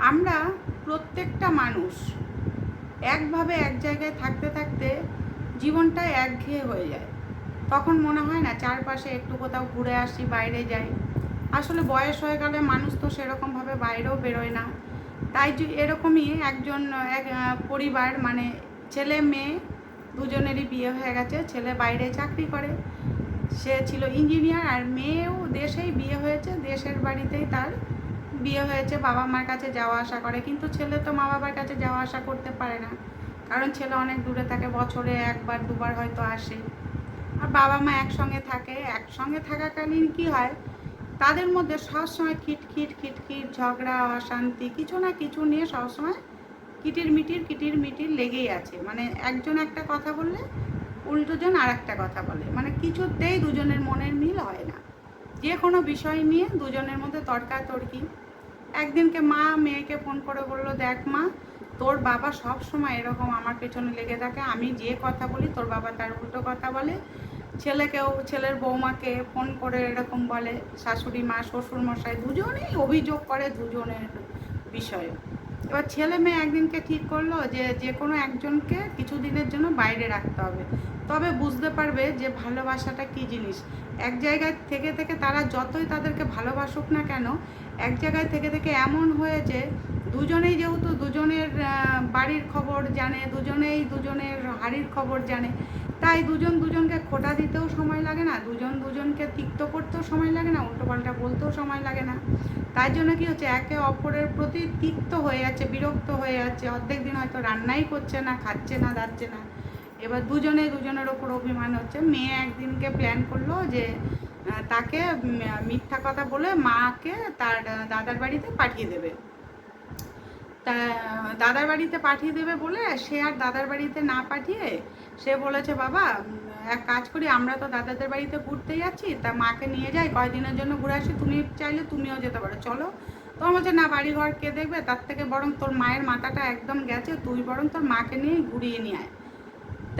আমরা প্রত্যেকটা মানুষ একভাবে এক জায়গায় থাকতে থাকতে জীবনটা একঘেয়ে হয়ে যায়। তখন মনে হয় না চারপাশে একটু কোথাও ঘুরে আসি, বাইরে যাই। আসলে বয়স হয়ে গেলে মানুষ তো সেরকমভাবে বাইরেও বেরোয় না। তাই এরকমই একজন, এক পরিবার মানে ছেলে, মেয়ে, দুজনেরই বিয়ে হয়ে গেছে। ছেলে বাইরে চাকরি করে। সে ছিল ইঞ্জিনিয়ার আর মেয়েও দেশেই বিয়ে হয়েছে। দেশের বাড়িতেই তার বিয়ে হয়েছে, বাবা মার কাছে যাওয়া আসা করে। কিন্তু ছেলে তো মা বাবার কাছে যাওয়া আসা করতে পারে না। কারণ ছেলে অনেক দূরে থাকে, বছরে একবার, দুবার হয়তো আসে। আর বাবা মা একসঙ্গে থাকে। একসঙ্গে থাকাকালীন কি হয়, তাদের মধ্যে সবসময় খিটখিট খিটখিট ঝগড়া, অশান্তি, কিছু না কিছু নিয়ে সবসময় কিটির মিটির কিটির মিটির লেগেই আছে। মানে একজন একটা কথা বললে উল্টোজন আর একটা কথা বলে। মানে কিছুতেই দুজনের মনের মিল হয় না। যে কোনো বিষয় নিয়ে দুজনের মধ্যে তর্কাতর্কি। একদিনকে মা মেয়েকে ফোন করে বলল, দেখ মা, তোর বাবা সব সময় এরকম আমার পেছনে লেগে থাকে। আমি যে কথা বলি, তোর বাবা তার উল্টো কথা বলে। ছেলেকেও, ছেলের বৌমাকে ফোন করে এরকম বলে। শাশুড়ি মা, শ্বশুর মশাই দুজনেই অভিযোগ করে দুজনের বিষয়ে। এবার ছেলে মেয়ে একদিনকে ঠিক করল যে যে কোনো একজনকে কিছুদিনের জন্য বাইরে রাখতে হবে। তবে বুঝতে পারবে যে ভালোবাসাটা কী জিনিস। এক জায়গায় থেকে থেকে তারা যতই তাদেরকে ভালোবাসুক না কেন, এক জায়গায় থেকে থেকে এমন হয়েছে দুজনেই যেহেতু দুজনের বাড়ির খবর জানে, দুজনেই দুজনের হাড়ির খবর জানে, তাই দুজন দুজনকে খোটা দিতেও সময় লাগে না, দুজন দুজনকে তিক্ত করতেও সময় লাগে না, উল্টোপাল্টা বলতেও সময় লাগে না। তাই জন্য কি হচ্ছে, একে অপরের প্রতি তিক্ত হয়ে যাচ্ছে, বিরক্ত হয়ে যাচ্ছে, অর্ধেক দিন হয়তো রান্নাই করছে না, খাচ্ছে না, দাচ্ছে না। এবার দুজনে দুজনের ওপর অভিমান হচ্ছে। মেয়ে একদিনকে প্ল্যান করল যে তাকে মিথ্যা কথা বলে মাকে তার দাদার বাড়িতে পাঠিয়ে দেবে। তা, দাদার বাড়িতে পাঠিয়ে দেবে বলে সে আর দাদার বাড়িতে না পাঠিয়ে সে বলেছে, বাবা এক কাজ করি, আমরা তো দাদাদের বাড়িতে ঘুরতে যাচ্ছি, তা মাকে নিয়ে যাই, কয়দিনের জন্য ঘুরে আসি, তুমি চাইলে তুমিও যেতে পারো। চলো। তো আমার না বাড়ি ঘর কে দেখবে? তার থেকে বরং তোর মায়ের মাথাটা একদম গেছে, তুই বরং তোর মাকে নিয়ে ঘুরিয়ে নিয়ে আয়।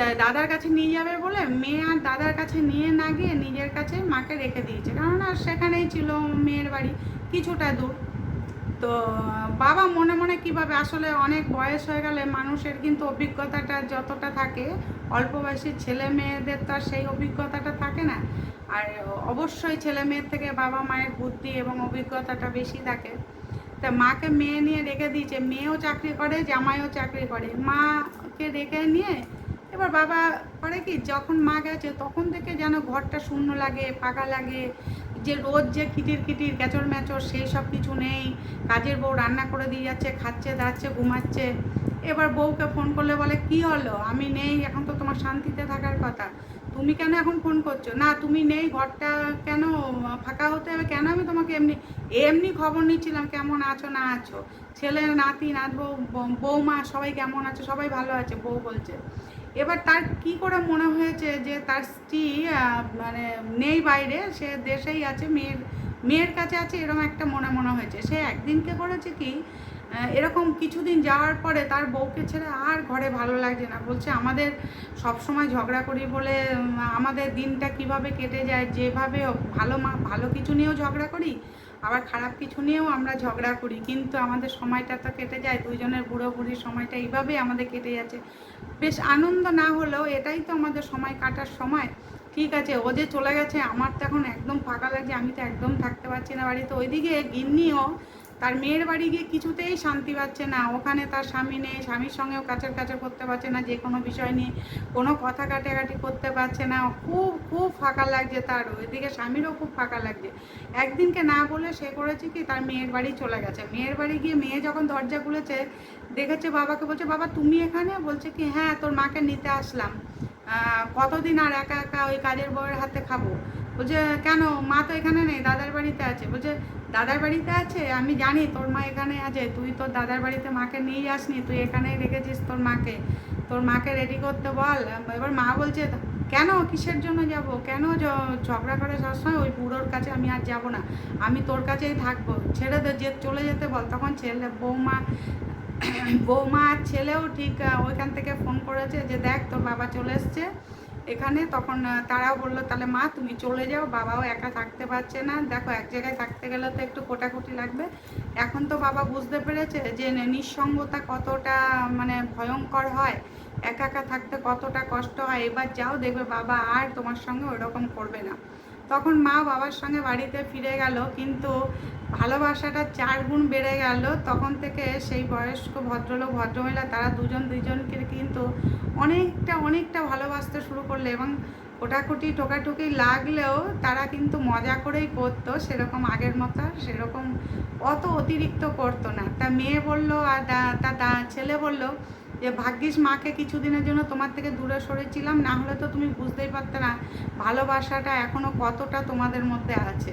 তা দাদার কাছে নিয়ে যাবে বলে মেয়ে আর দাদার কাছে নিয়ে না গিয়ে নিজের কাছে মাকে রেখে দিয়েছে। কেননা সেখানেই ছিল মেয়ের বাড়ি কিছুটা দূর। তো বাবা মনে মনে কীভাবে আসলে অনেক বয়স হয়ে গেলে মানুষের কিন্তু অভিজ্ঞতাটা যতটা থাকে, অল্প বয়সী ছেলে মেয়েদের তো আর সেই অভিজ্ঞতাটা থাকে না। আর অবশ্যই ছেলে মেয়ের থেকে বাবা মায়ের বুদ্ধি এবং অভিজ্ঞতাটা বেশি থাকে। তা মাকে মেয়ে নিয়ে রেখে দিয়েছে, মেয়েও চাকরি করে, জামাইও চাকরি করে। মাকে রেখে নিয়ে এবার বাবা করে কি, যখন মা গেছে তখন থেকে যেন ঘরটা শূন্য লাগে, ফাঁকা লাগে, যে রোজ যে কিটির কিটির ক্যাচর ম্যাচর সেই সব কিছু নেই, কাজের বউ রান্না করে দিয়ে যাচ্ছে, খাচ্ছে, দাচ্ছে, ঘুমাচ্ছে। এবার বউকে ফোন করলে বলে, কি হলো? আমি নেই, এখন তো তোমার শান্তিতে থাকার কথা। তুমি কেন এখন ফোন করছ? না, তুমি নেই, ঘরটা কেন ফাঁকা হতে হবে? কেন আমি তোমাকে এমনি এমনি খবর নিচ্ছিলাম, কেমন আছো, না আছো? ছেলে, নাতি নাত বউ বৌমা, সবাই কেমন আছে? সবাই ভালো আছে, বউ বলছে। এবার তার কি করে মনে হয়েছে যে তার স্ত্রী মানে নেই বাইরে, সে দেশেই আছে, মেয়ের মেয়ের কাছে আছে, এরকম একটা মনে মনে হয়েছে। সে একদিনকে করেছে কি এরকম কিছুদিন যাওয়ার পরে তার বউকে ছেড়ে আর ঘরে ভালো লাগছে না। বলছে, আমাদের সব সময় ঝগড়া করি বলে আমাদের দিনটা কীভাবে কেটে যায়, যেভাবে ভালো মা, ভালো কিছু নিয়েও ঝগড়া করি আবার খারাপ কিছু নিয়েও আমরা ঝগড়া করি, কিন্তু আমাদের সময়টা তো কেটে যায় দুজনের বুড়ো বুড়ির সময়টা এইভাবেই আমাদের কেটে যাচ্ছে। বেশ আনন্দ না হলেও এটাই তো আমাদের সময় কাটার সময়। ঠিক আছে, ও যে চলে গেছে, আমার তো এখন একদম ফাঁকা লাগছে, আমি তো একদম থাকতে পারছি না বাড়িতে। ওইদিকে গিন্নিও তার মেয়ের বাড়ি গিয়ে কিছুতেই শান্তি পাচ্ছে না। ওখানে তার স্বামী নেই, স্বামীর সঙ্গেও কাচার কাচার করতে পারছে না, যে কোনো বিষয় নিয়ে কোনো কথা কাটাকাটি করতে পারছে না। খুব খুব ফাঁকা লাগছে তার। ওইদিকে স্বামীরও খুব ফাঁকা লাগছে। একদিনকে না বলে সে করেছে কি, তার মেয়ের বাড়ি চলে গেছে। মেয়ের বাড়ি গিয়ে মেয়ে যখন দরজা খুলেছে, দেখেছে বাবাকে, বলছে, বাবা, তুমি এখানে? বলছে কি হ্যাঁ তোর মাকে নিতে আসলাম। কতদিন আর একা একা ওই কাজের বউয়ের হাতে খাব? বলছে, কেন? মা তো এখানে নেই, দাদার বাড়িতে আছে। বলছে, দাদার বাড়িতে আছে? আমি জানি তোর মা এখানে আছে। তুই তোর দাদার বাড়িতে মাকে নিয়ে যাসনি তুই এখানেই রেখেছিস তোর মাকে। তোর মাকে রেডি করতে বল। এবার মা বলছে, কেন? কিসের জন্য যাব? কেন ঝগড়া করে সবসময় ওই বুড়োর কাছে আমি আর যাব না? আমি তোর কাছেই থাকব। ছেড়ে দে, যে চলে যেতে বল। তখন ছেলে, বৌমা বৌমা আর ছেলেও ঠিক ওইখান থেকে ফোন করেছে যে, দেখ, তোর বাবা চলে এসছে। এখানে তখন তারাও বলল, তাহলে মা, তুমি চলে যাও, বাবাও একা থাকতে পারছে না। দেখো, এক জায়গায় থাকতে গেলে তো একটু কোটাকুটি লাগবে। এখন তো বাবা বুঝতে পেরেছে যে নিঃসঙ্গতা কতটা মানে ভয়ঙ্কর হয়। একা একা থাকতে কতটা কষ্ট হয়। এবার যাও, দেখবে বাবা আর তোমার সঙ্গে ওরকম করবে না। তখন মা বাবার সঙ্গে বাড়িতে ফিরে গেল, কিন্তু ভালোবাসাটা চার গুণ বেড়ে গেল। তখন থেকে সেই বয়স্ক ভদ্রলোক, ভদ্রমহিলা, তারা দুজন দুইজনকে কিন্তু অনেকটা অনেকটা ভালোবাসতে শুরু করল এবং কোটাকুটি, টোকাটুকি লাগলেও তারা কিন্তু মজা করেই করতো, সেরকম আগের মতো সেরকম অত অতিরিক্ত করতো না। তা মেয়ে বলল, আর তা ছেলে বলল যে ভাগ্যিস মাকে কিছুদিনের জন্য তোমার থেকে দূরে সরেছিলাম, না হলে তো তুমি বুঝতেই পারতে না ভালোবাসাটা এখনও কতটা তোমাদের মধ্যে আছে।